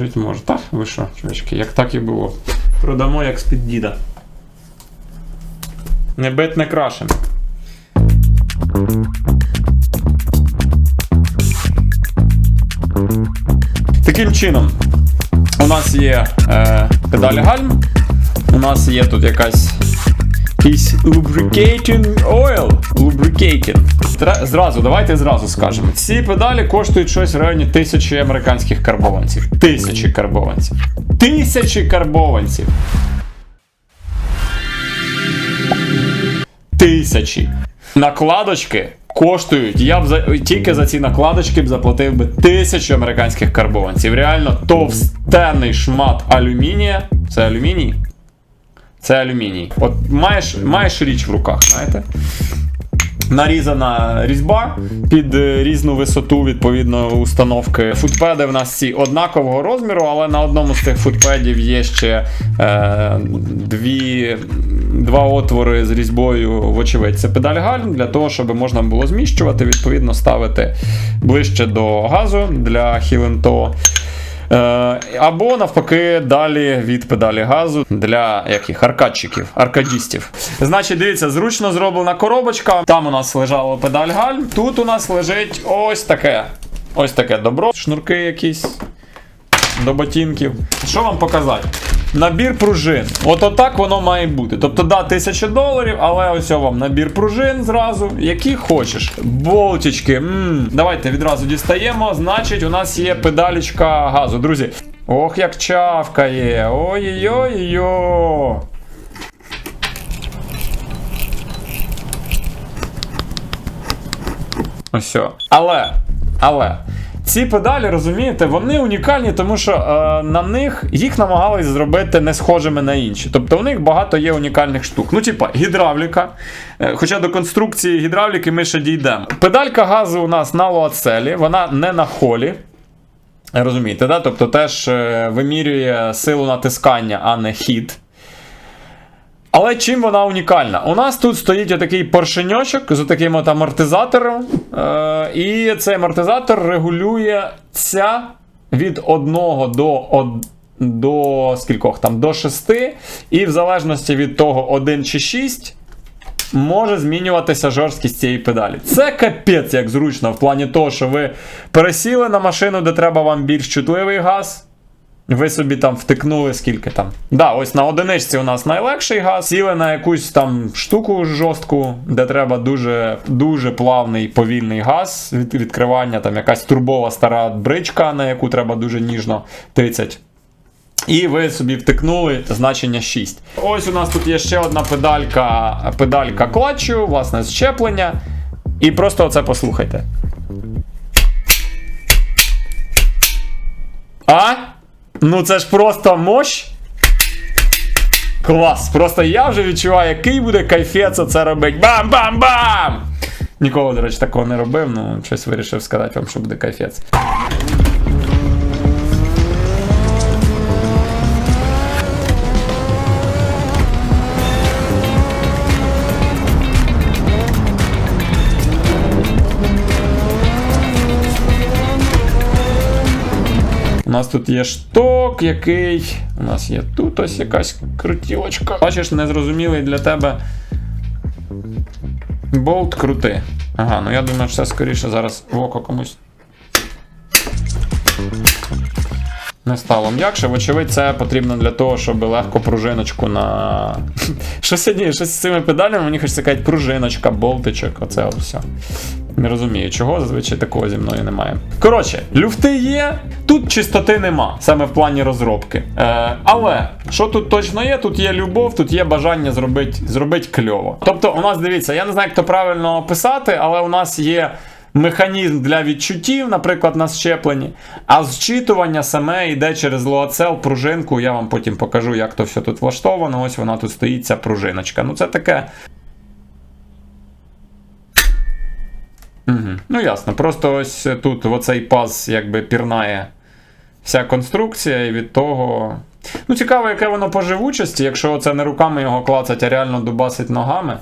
жити може. Та, ви що, чувачки, як так і було. Продамо як з-під діда. Не бит не крашен. Таким чином, у нас є е, педаль гальм, у нас є тут якась якийсь lubricating oil. Lubricating. Зразу, давайте зразу скажемо. Ці педалі коштують щось в районі тисячі американських карбованців. Тисячі карбованців. Тисячі карбованців. Тисячі. Накладочки коштують. Я б за тільки за ці накладочки б заплатив би тисячу американських карбованців. Реально товстенний шмат алюмінія. Це алюміній? Це алюміній. От маєш, маєш річ в руках, знаєте? Нарізана різьба під е, різну висоту відповідно установки. Футпеди в нас всі однакового розміру, але на одному з цих футпедів є ще е, дві, два отвори з різьбою, вочевидь, це педаль гальм, для того, щоб можна було зміщувати, відповідно, ставити ближче до газу для хіленто. Е, або навпаки, далі від педалі газу для яких аркадчиків, аркадістів. Значить, дивіться, зручно зроблена коробочка. Там у нас лежала педаль гальм. Тут у нас лежить ось таке. Ось таке добро. Шнурки якісь до ботинків. Що вам показати? Набір пружин. От отак воно має бути. Тобто, да, 1000 доларів, але ось вам набір пружин зразу, які хочеш. Болтички. м Давайте відразу дістаємо. Значить, у нас є педалічка газу. Друзі. Ох, як чавкає. Ой-ой-ой. Ось. Але, але. Ці педалі, розумієте, вони унікальні, тому що е, на них їх намагались зробити не схожими на інші. Тобто у них багато є унікальних штук. Ну, типа, гідравліка. Е, хоча до конструкції гідравліки ми ще дійдемо. Педалька газу у нас на лоацелі, вона не на холі. Розумієте, да? Тобто теж е, вимірює силу натискання, а не хід. Але чим вона унікальна? У нас тут стоїть отакий поршеньочок з таким от амортизатором. Е, і цей амортизатор регулюється від 1 до, од- до скількох там, до 6. І в залежності від того, 1 чи 6. Може змінюватися жорсткість цієї педалі. Це капець як зручно в плані того, що ви пересіли на машину, де треба вам більш чутливий газ. Ви собі там втикнули скільки там. Да, ось на одиничці у нас найлегший газ. Сіли на якусь там штуку жорстку, де треба дуже дуже плавний повільний газ від відкривання, там якась турбова стара бричка, на яку треба дуже ніжно тицять. І ви собі втикнули значення 6. Ось у нас тут є ще одна педалька, педалька клатчу, власне, щеплення. І просто оце послухайте. А? Ну це ж просто мощ. Клас. Просто я вже відчуваю, який буде кайфець це робить. Бам-бам-бам! Ніколи, до речі, такого не робив, ну щось вирішив сказати вам, що буде кайфець. У нас тут є шток, який. У нас є тут ось якась крутілочка. Бачиш, незрозумілий для тебе. Болт крути. Ага, ну я думаю, що це скоріше зараз в око комусь. Не стало м'якше. Вочевидь, це потрібно для того, щоб легко пружиночку на. Що сьогодні? Щось з цими педалями мені хочеться сказати пружиночка, болтичок, оце от все. Не розумію, чого зазвичай такого зі мною немає. Коротше, люфти є, тут чистоти нема, саме в плані розробки. Е, але що тут точно є? Тут є любов, тут є бажання зробити зробить кльово. Тобто, у нас дивіться, я не знаю, як то правильно описати, але у нас є. Механізм для відчуттів, наприклад, на щепленні, а зчитування саме йде через лоацел, пружинку. Я вам потім покажу, як то все тут влаштовано. Ось вона тут стоїть, ця пружиночка. Ну, це таке Ну ясно, просто ось тут оцей паз якби пірнає вся конструкція, і від того. Ну, цікаво, яке воно по живучості, якщо це не руками його клацать, а реально дубасить ногами.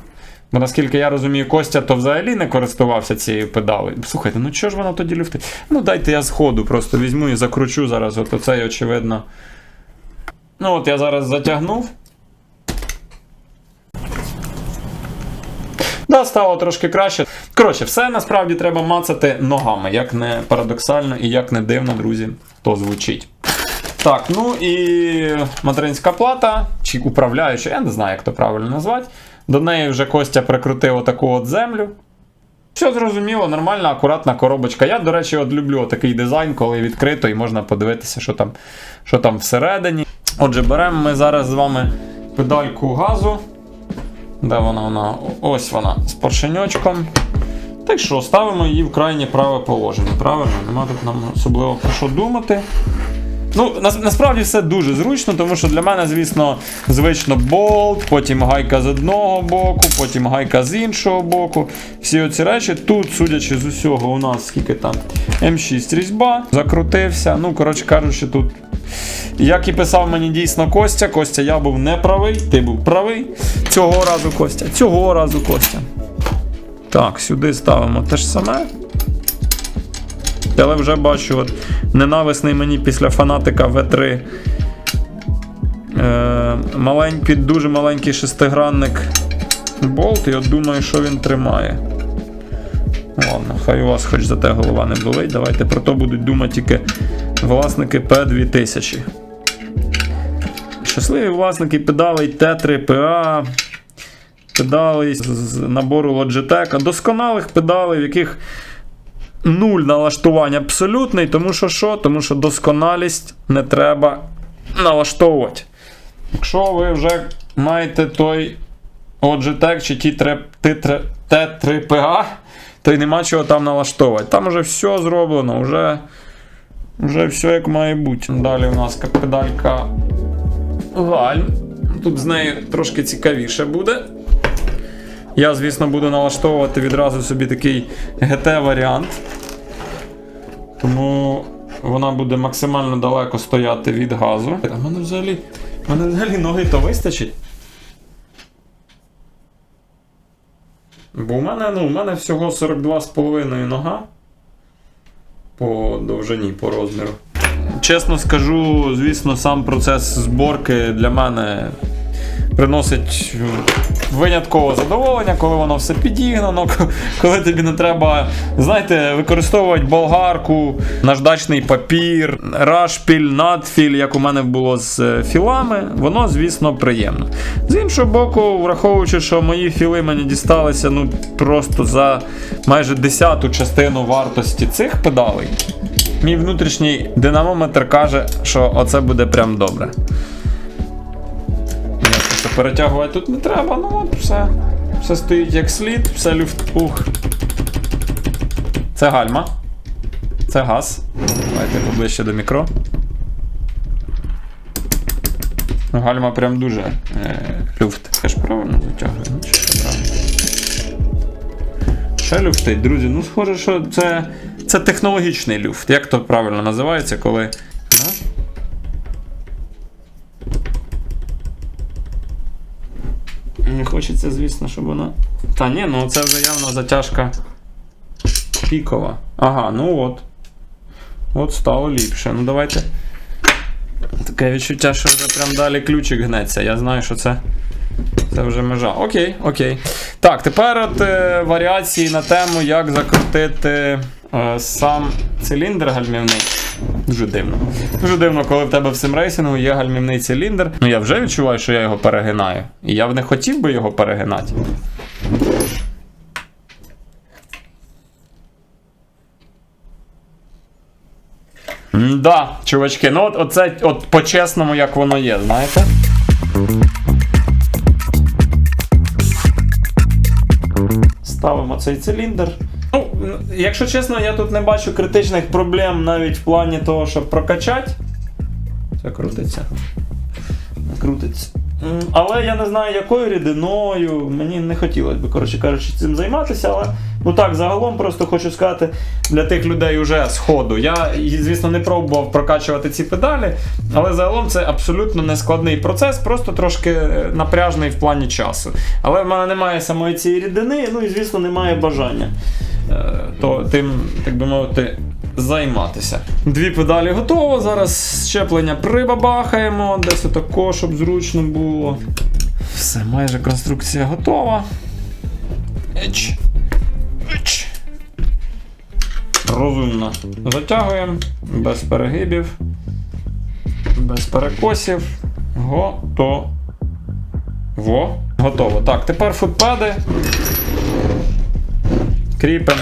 Бо наскільки я розумію, Костя то взагалі не користувався цією педалею. Слухайте, ну чого ж вона тоді люфтить? Ну дайте я сходу просто візьму і закручу зараз. От оцей, очевидно. Ну от я зараз затягнув. Да, стало трошки краще. Коротше, все насправді треба мацати ногами, як не парадоксально і як не дивно, друзі, то звучить. Так, ну і материнська плата, чи управляюча, я не знаю, як то правильно назвати. До неї вже Костя прикрутив отаку от землю. Все зрозуміло, нормальна, акуратна коробочка. Я, до речі, от люблю такий дизайн, коли відкрито і можна подивитися, що там, що там всередині. Отже, беремо ми зараз з вами педальку газу. Де вона? вона? Ось вона з поршеньочком. Так що, ставимо її в крайнє праве положення. Правильно? Нема тут нам особливо про що думати. Ну, на, насправді все дуже зручно, тому що для мене, звісно, звично болт, потім гайка з одного боку, потім гайка з іншого боку. Всі оці речі. Тут, судячи з усього, у нас скільки там М6 різьба, закрутився. Ну, коротше кажучи, тут. Як і писав мені дійсно Костя, Костя, я був не правий, ти був правий. Цього разу Костя, цього разу Костя. Так, сюди ставимо те ж саме. Але вже бачу, от ненависний мені після фанатика V3. Е, маленький, дуже маленький шестигранник болт, от думаю, що він тримає. Ладно, хай у вас хоч за те голова не болить. Давайте про то будуть думати тільки власники P2000. Щасливі власники педалей T3 PA, педалей з- набору Logitech, досконалих педалей, в яких нуль налаштувань абсолютний, тому що що? Тому що досконалість не треба налаштовувати. Якщо ви вже маєте той Logitech чи ті тре- ти тре- T3PA, то й нема чого там налаштовувати. Там вже все зроблено, вже, вже все як має бути. Далі у нас педалька гальм. Тут з нею трошки цікавіше буде. Я, звісно, буду налаштовувати відразу собі такий GT-варіант. Тому вона буде максимально далеко стояти від газу. А в мене взагалі, в мене взагалі ноги то вистачить. Бо у мене, ну, у мене всього 42,5 нога по довжині, по розміру. Чесно скажу, звісно, сам процес зборки для мене приносить виняткове задоволення, коли воно все підігнано, коли тобі не треба, знаєте, використовувати болгарку, наждачний папір, рашпіль, надфіль, як у мене було з е, філами, воно, звісно, приємно. З іншого боку, враховуючи, що мої філи мені дісталися ну, просто за майже десяту частину вартості цих педалей, мій внутрішній динамометр каже, що оце буде прям добре. Що перетягувати тут не треба, ну от все. Все стоїть як слід, все люфт. Ух. Це гальма. Це газ. Давайте поближче до мікро. Ну, Гальма прям дуже е, люфт. Я ж правильно затягує, ну чи правильно. Ще люфтить, друзі. Ну, схоже, що це, це технологічний люфт. Як то правильно називається, коли. Хочеться, звісно, щоб вона. Та ні, ну це вже явно затяжка пікова. Ага, ну от. От стало ліпше. Ну давайте. Таке відчуття, що вже прям далі ключик гнеться. Я знаю, що це. Це вже межа. Окей, окей. Так, тепер от е, варіації на тему, як закрутити е, сам циліндр гальмівний. Дуже дивно. Дуже дивно, коли в тебе в симрейсингу є гальмівний циліндр. Ну я вже відчуваю, що я його перегинаю. І я б не хотів би його перегинати. Да, чувачки, ну от оце от по-чесному, як воно є, знаєте? Ставимо цей циліндр. Ну, якщо чесно, я тут не бачу критичних проблем навіть в плані того, щоб прокачати. Це крутиться. Крутиться. Але я не знаю, якою рідиною. Мені не хотілося б, коротше кажучи, цим займатися, але Ну так, загалом просто хочу сказати для тих людей уже з ходу. Я, звісно, не пробував прокачувати ці педалі, але загалом це абсолютно нескладний процес, просто трошки е, напряжний в плані часу. Але в мене немає самої цієї рідини, ну і звісно, немає бажання. Е, То тим, так би мовити, займатися. Дві педалі готово. Зараз щеплення прибабахаємо, десь отако, щоб зручно було. Все, майже конструкція готова. Еч. Еч. Розумно. Затягуємо без перегибів, без перекосів. Готово. Готово. Так, тепер футпеди. Кріпимо.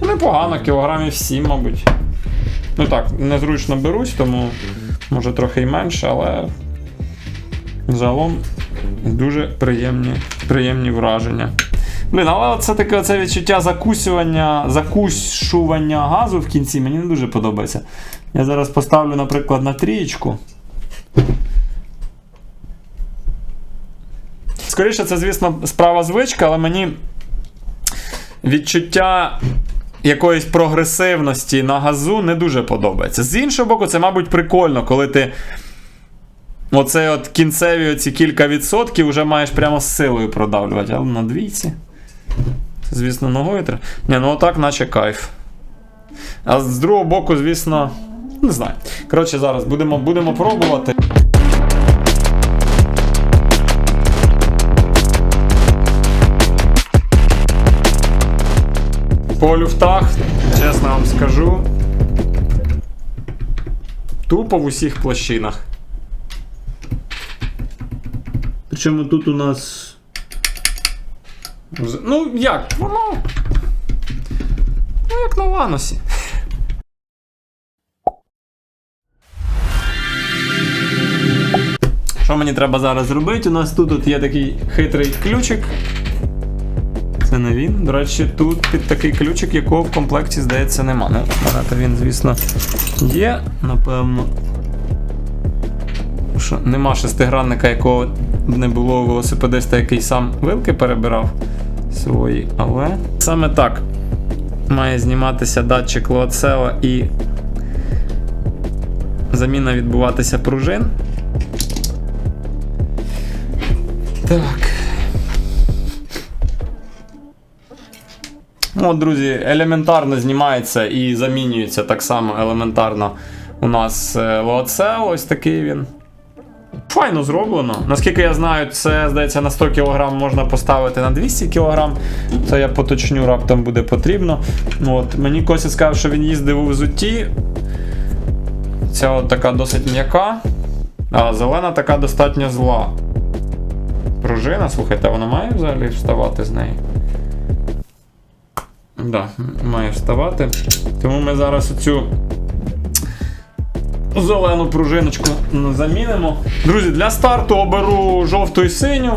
Ну, Непогано, кілограмів 7, мабуть. Ну так, незручно берусь, тому може трохи і менше, але загалом дуже приємні, приємні враження. Блін, але це таке оце відчуття закусювання, закусювання газу в кінці мені не дуже подобається. Я зараз поставлю, наприклад, на трієчку. Скоріше, це, звісно, справа звичка, але мені відчуття якоїсь прогресивності на газу не дуже подобається. З іншого боку, це, мабуть, прикольно, коли ти оце от кінцеві оці кілька відсотків вже маєш прямо з силою продавлювати. Але на двійці. Це, звісно, ногою треба. Ні, ну отак, наче кайф. А з другого боку, звісно, не знаю. Коротше, зараз будемо, будемо пробувати. По люфтах, чесно вам скажу. Тупо в усіх площинах. Причому тут у нас. Ну, як? Воно. Ну, як на ланосі. Що мені треба зараз зробити? У нас тут от є такий хитрий ключик. Це не він. До речі, тут під такий ключик, якого в комплекті, здається, нема. Ну, то він, звісно, є, напевно. Що нема шестигранника, якого не було велосипедиста, який сам вилки перебирав свої. Але саме так має зніматися датчик лоцела і заміна відбуватися пружин. Так. От, друзі, елементарно знімається і замінюється так само елементарно у нас е, лоцел, ось такий він. Файно зроблено. Наскільки я знаю, це, здається, на 100 кг можна поставити на 200 кг. Це я поточню, раптом буде потрібно. От, мені Кося сказав, що він їздив у взутті. Ця от така досить м'яка, а зелена така достатньо зла. Пружина, слухайте, вона має взагалі вставати з неї? Да, має вставати. Тому ми зараз оцю зелену пружиночку замінимо. Друзі, для старту оберу жовту і синю.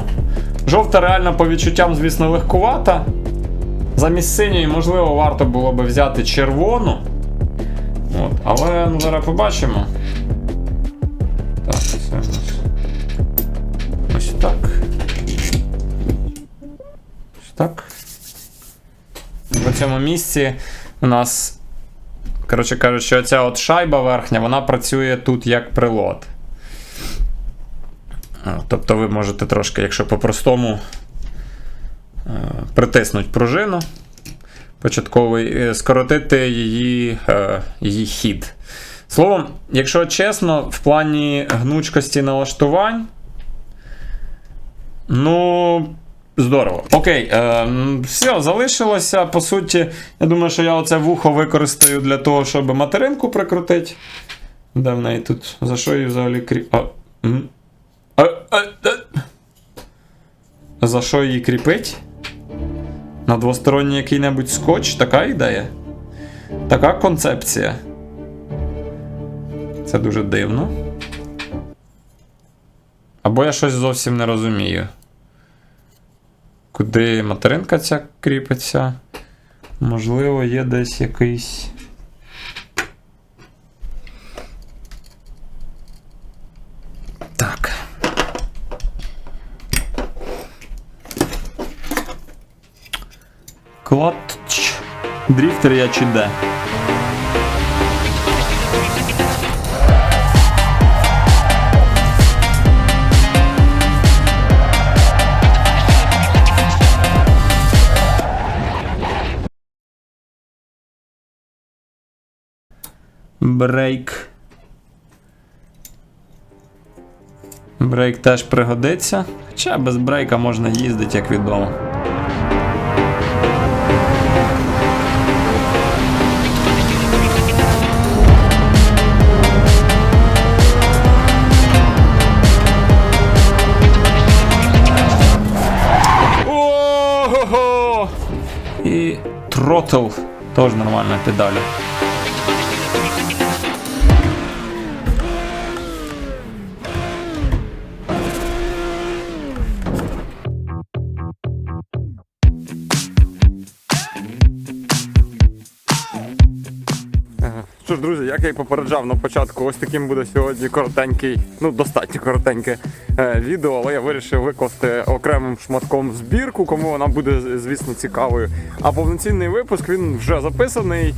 Жовта реально по відчуттям, звісно, легкувата. Замість синьої, можливо, варто було би взяти червону. От, але ну, зараз побачимо. Так, у. Ось так. Ось так. Цьому місці у нас, коротше кажучи, оця от шайба верхня, вона працює тут як прилад. О, Тобто ви можете трошки, якщо по-простому, е, притиснути пружину початковий, е, скоротити її, е, її хід. Словом, якщо чесно, в плані гнучкості налаштувань, ну. Здорово. Окей, е, все, залишилося. По суті, я думаю, що я оце вухо використаю для того, щоб материнку прикрутити. Де в неї тут? За що її взагалі кріп. За що її кріпить? На двосторонній який-небудь скотч? Така ідея? Така концепція. Це дуже дивно. Або я щось зовсім не розумію куди материнка ця кріпиться. Можливо, є десь якийсь. Так. Клатч. Дріфтер я чи де? Брейк. Брейк теж пригодиться. Хоча без брейка можна їздити, як відомо. Ого! І тротл теж нормальна педаля. Що ж, друзі, як я і попереджав на початку, ось таким буде сьогодні коротенький, ну достатньо коротеньке е, відео, але я вирішив викласти окремим шматком збірку, кому вона буде, звісно, цікавою. А повноцінний випуск він вже записаний.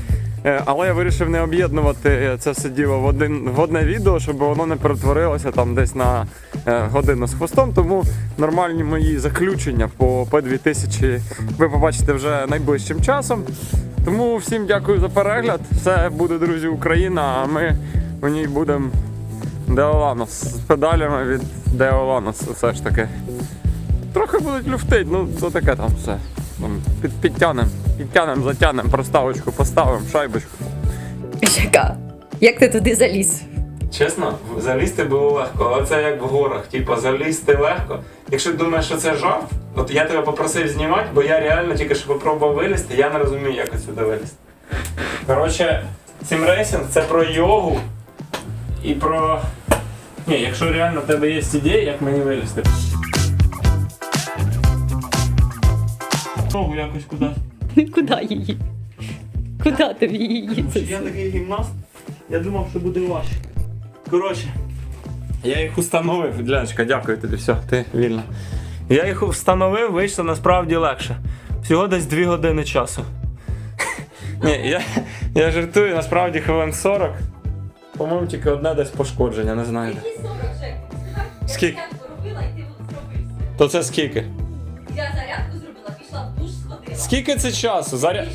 е, Але я вирішив не об'єднувати це все діло в, один, в одне відео, щоб воно не перетворилося там десь на е, годину з хвостом. Тому нормальні мої заключення по P2000 ви побачите вже найближчим часом. Тому всім дякую за перегляд. Все буде, друзі, Україна, а ми в ній будемо Деоланос з педалями від Деоланос. Все ж таки. Трохи будуть люфтить, ну то таке там все. Під, підтянем, підтянем, затянем, проставочку поставимо, шайбочку. Жека, як ти туди заліз? Чесно, залізти було легко, але це як в горах. Типа залізти легко. Якщо ти думаєш, що це жарт, от я тебе попросив знімати, бо я реально тільки що попробував вилізти, я не розумію, як сюди вилізти. Коротше, сімрейсинг це про йогу і про. Ні, якщо реально в тебе є ідея, як мені вилізти. Ногу якось кудись. Куди її? Куди тобі її? Я такий гімнаст, я думав, що буде важче. Коротше, я їх установив. Діляночка, дякую тобі, все, ти вільна. Я їх встановив, вийшло насправді легше. Всього десь 2 години часу. Ні, я, я жартую, насправді хвилин 40. По-моєму, тільки одне десь пошкодження, не знаю. Які 40 Жек? Скільки? і ти. То це скільки? Я зарядку зробила, пішла в душ, сходила. Скільки це часу? Заря...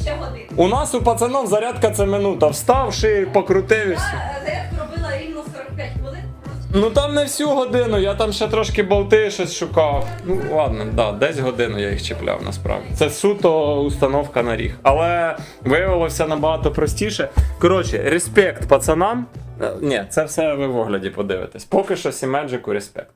У нас у пацанов зарядка це минута. Встав, шиї, покрутив і все. Ну там не всю годину, я там ще трошки болти щось шукав. Ну ладно, да, десь годину я їх чіпляв насправді. Це суто установка на ріг. Але виявилося набагато простіше. Коротше, респект пацанам. Е, Ні, це все ви в огляді подивитесь. Поки що Сімеджику респект.